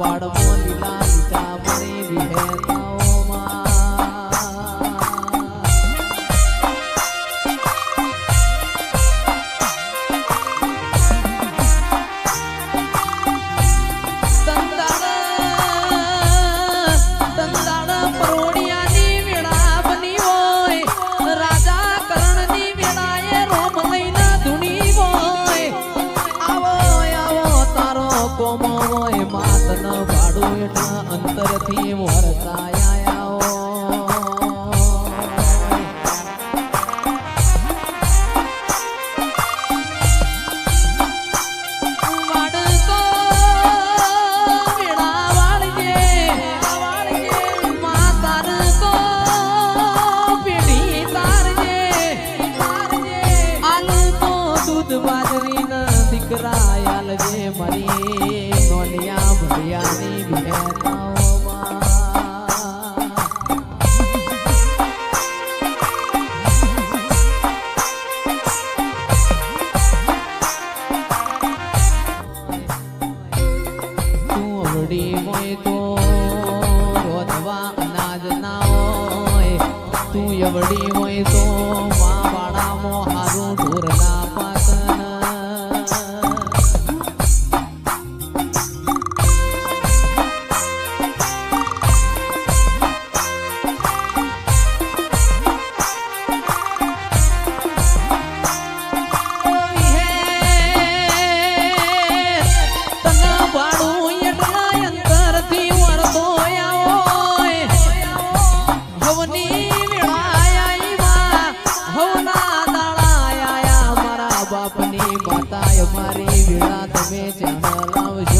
પાડવા લીલા Maria. મારી માતા અમારી વીણા તમે ચણ લાવજો.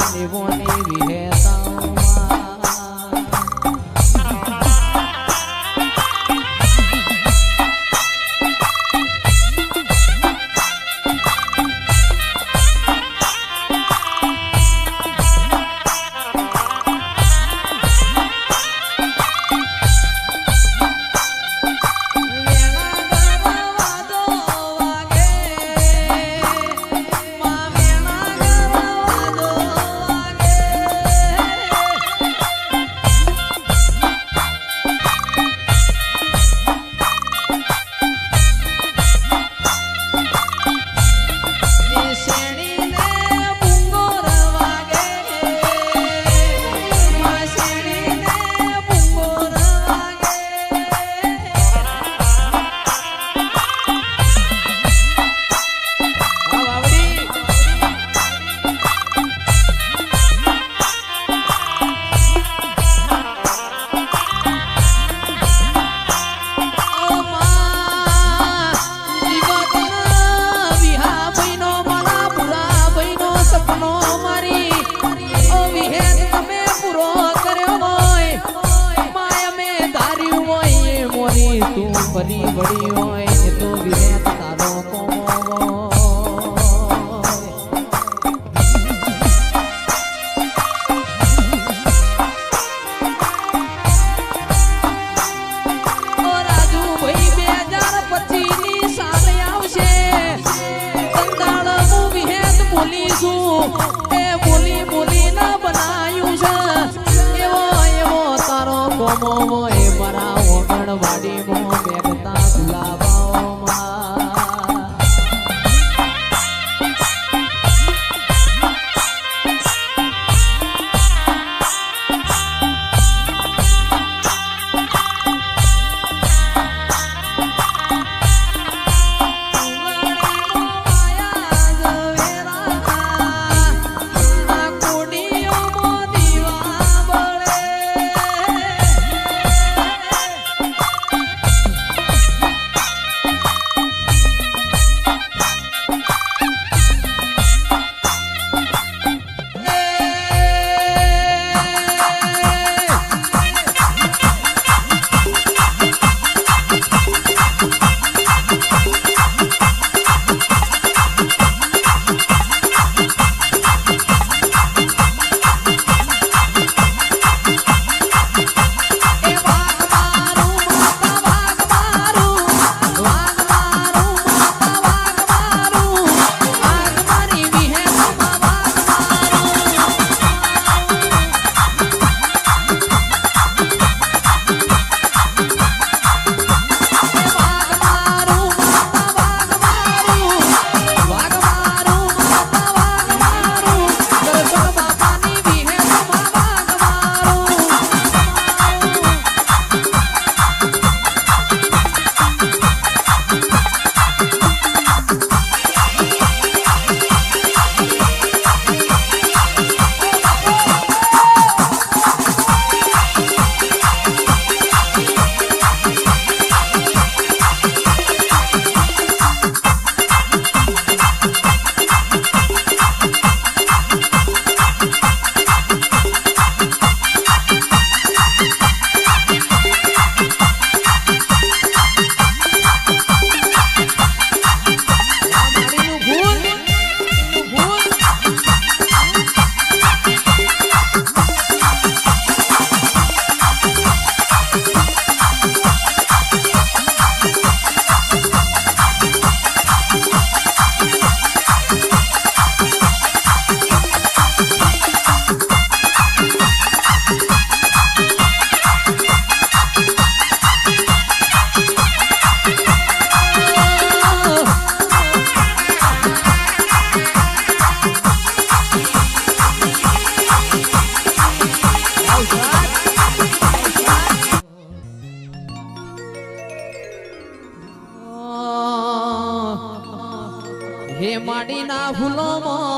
they want Navy here. ફરી વળી હોય એટલું વિવેક તારો કોમો না ভুলো মন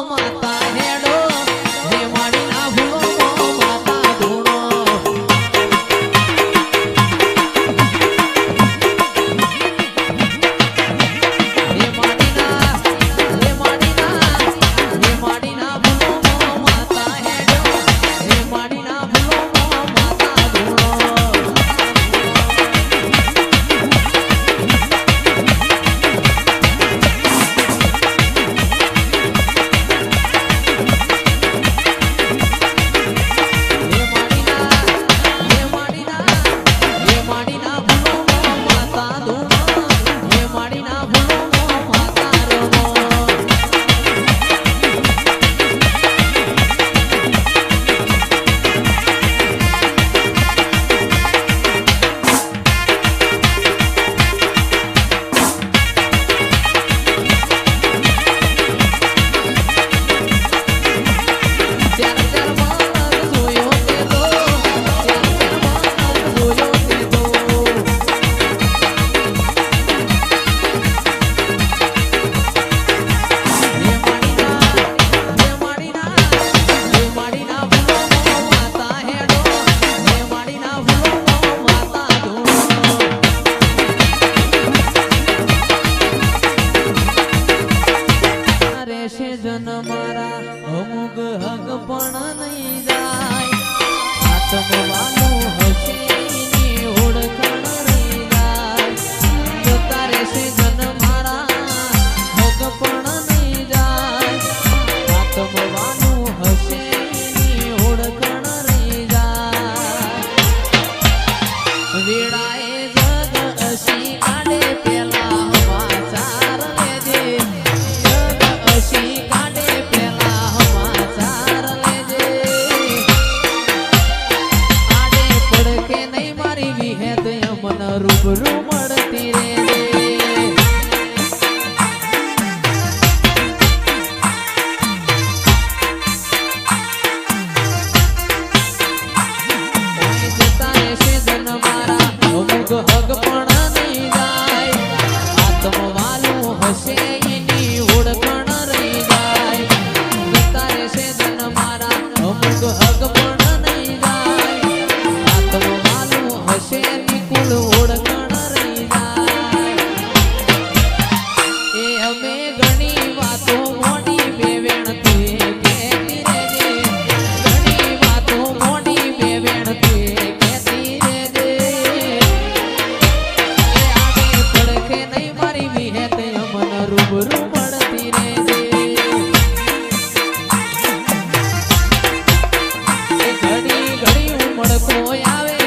મળતો આવે.